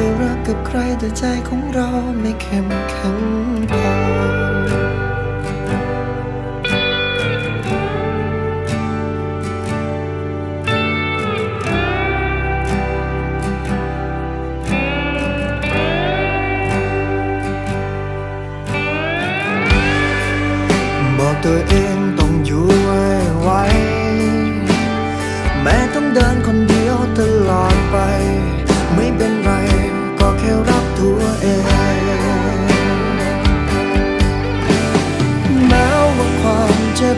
ไปรักกับใครแต่ใจของเราไม่เข้มแข็งพอ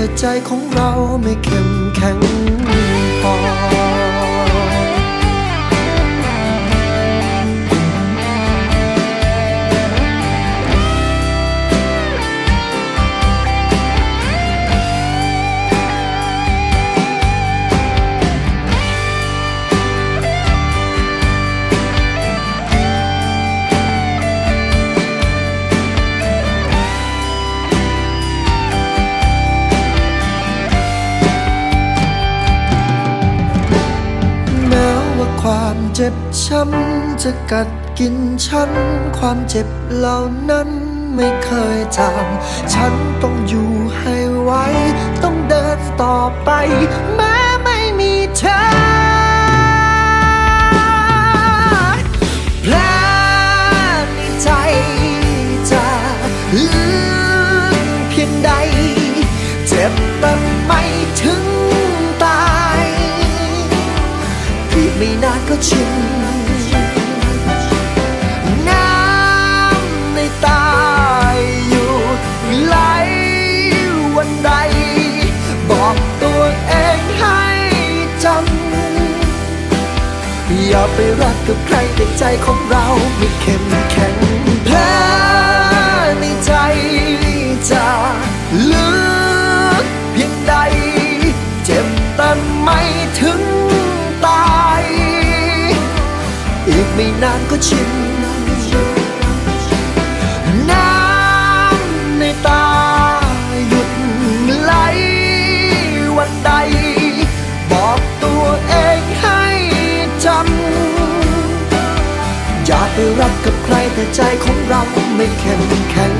แต่ใจของเราไม่เข้มแข็ง ช้ำจะกัดกินฉัน ความเจ็บเหล่านั้นไม่เคยจาง ฉันต้องอยู่ให้ไหวต้องเดินต่อไป แม้ไม่มีเธอ ไปรักกับใครแต่ใจของเราไม่เข้มแข็งแผลในใจจะลึกเพียงใด เจ็บแต่ไม่ถึงตาย อีกไม่นานก็ชิน ใจของเราไม่เข้มแข็ง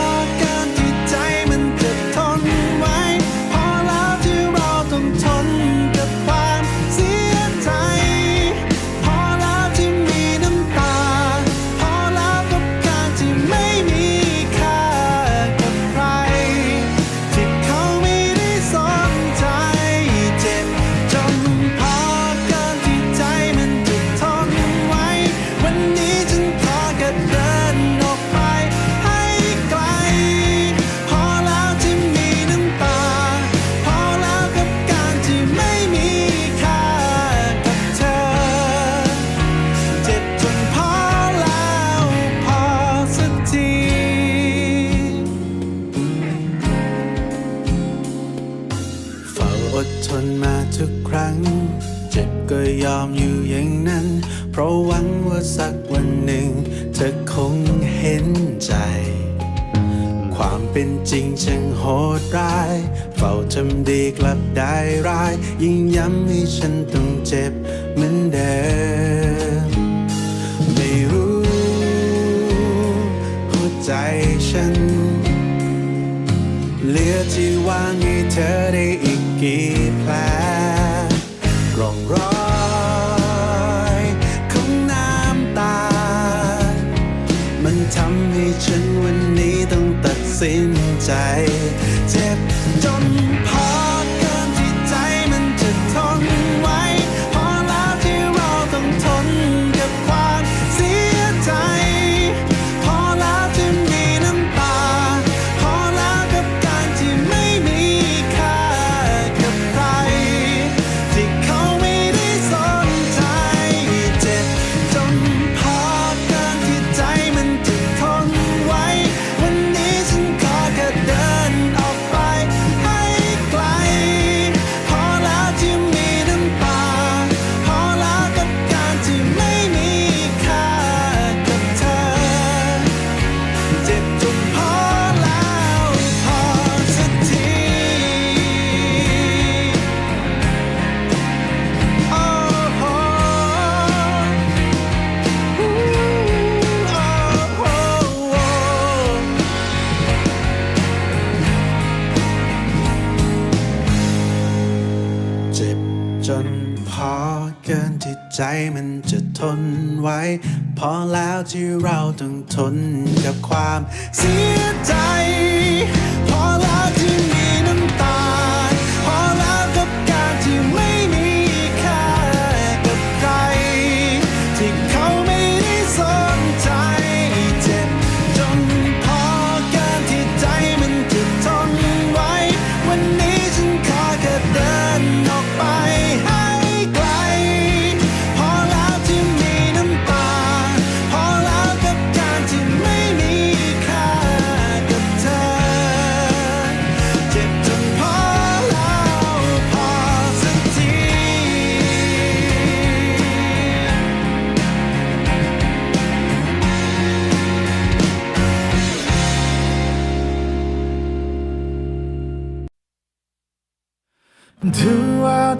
้ฉันต้องเจ็บเหมือนเดิม ไม่รู้หัวใจฉัน เหลือที่ว่างให้เธอได้อีกกี่แผลร่องรอยของน้ำตามันทำให้ฉันวันนี้ต้องตัดสินใจ พอแล้วที่เราต้องทนกับความเสียใจ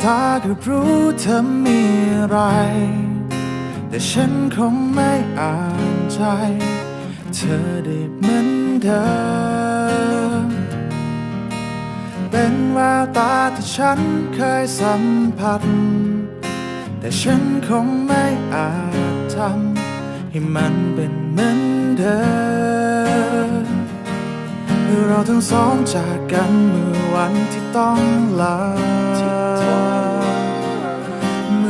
ตาก็รู้เธอมีอะไร แต่ฉันคงไม่อ่านใจ เธอได้เหมือนเดิม เป็นแววตาที่ฉันเคยสัมผัส แต่ฉันคงไม่อาจทำให้มันเป็นเหมือนเดิมเมื่อเราทั้งสองจากกันเมื่อวันที่ต้องลา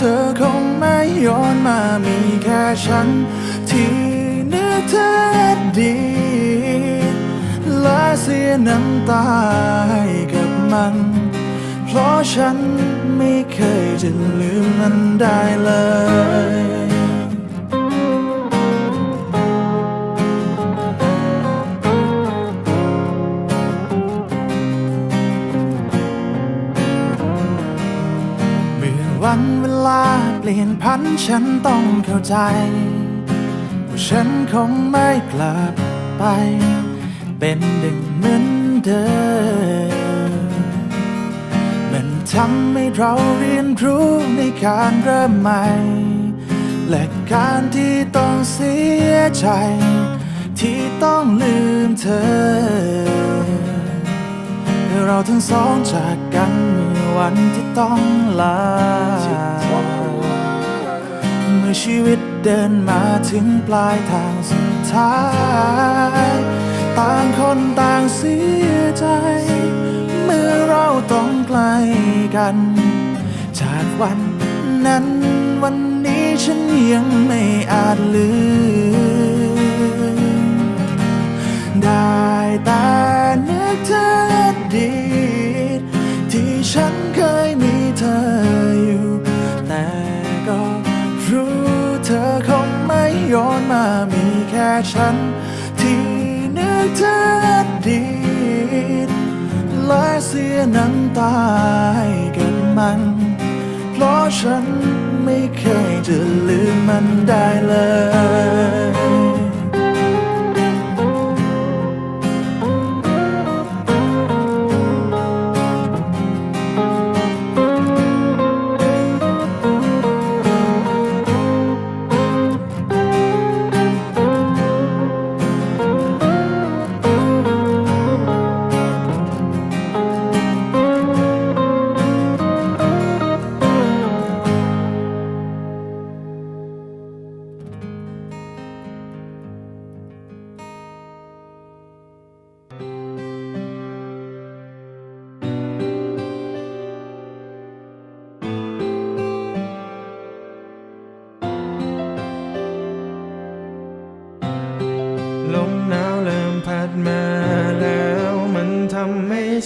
เธอคงไม่ย้อนมามีแค่ฉัน ที่นึกเธอดีและเสียน้ำตาให้กับมัน เพราะฉันไม่เคยจะลืมมันได้เลย ลี่ยนพันฉันต้องเข้าใจ ว่าฉันคงไม่กลับไป เป็นดึงเหมือนเดิมมันทำให้เราเรียนรู้ในการเริ่มใหม่ และการที่ต้องเสียใจ ที่ต้องลืมเธอเราทั้งสองจากกันเมื่อวันที่ต้องลา มื่อชีวิตเดินมาถึงปลายทางสุดท้าย ต่างคนต่างเสียใจ เมื่อเราต้องไกลกัน จากวันนั้นวันนี้ฉันยังไม่อาจลืม ฉัน ที่นึกถึงอดีตและเสียน้ำตาให้กันมัน เพราะฉันไม่เคยจะลืมมันได้เลย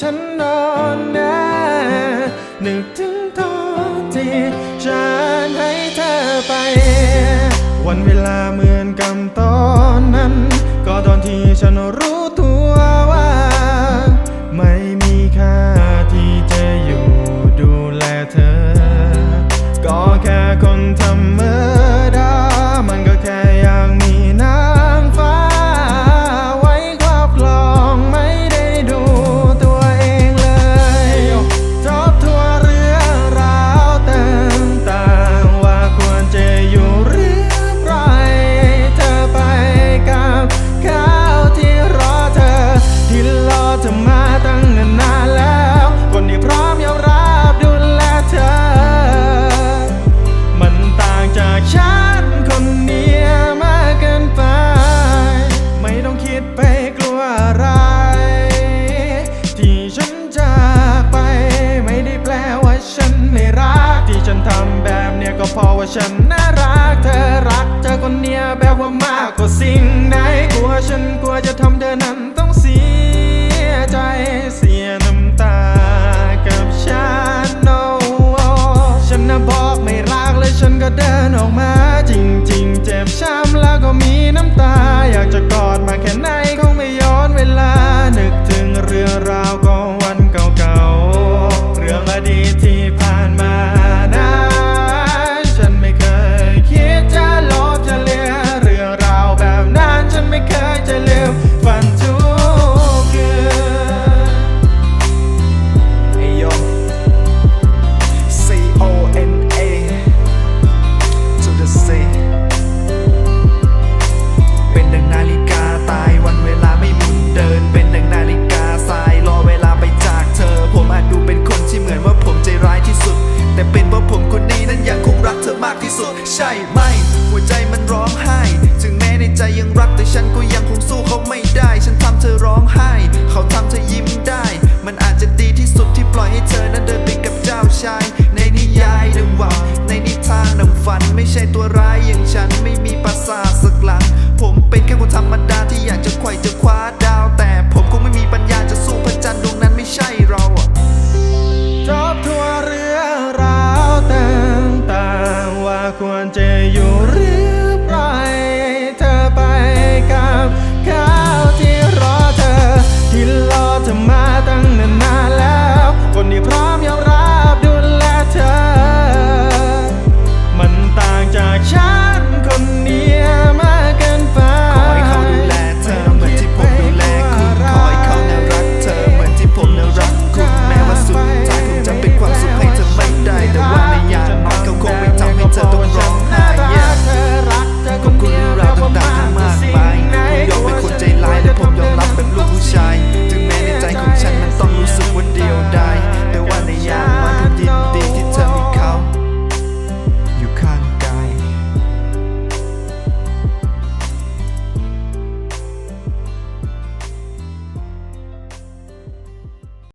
ฉันนอ ดินออกมาจริงๆ เจ็บช้ำแล้วก็มีน้ำตา อยากจะกอดมาแค่ไหน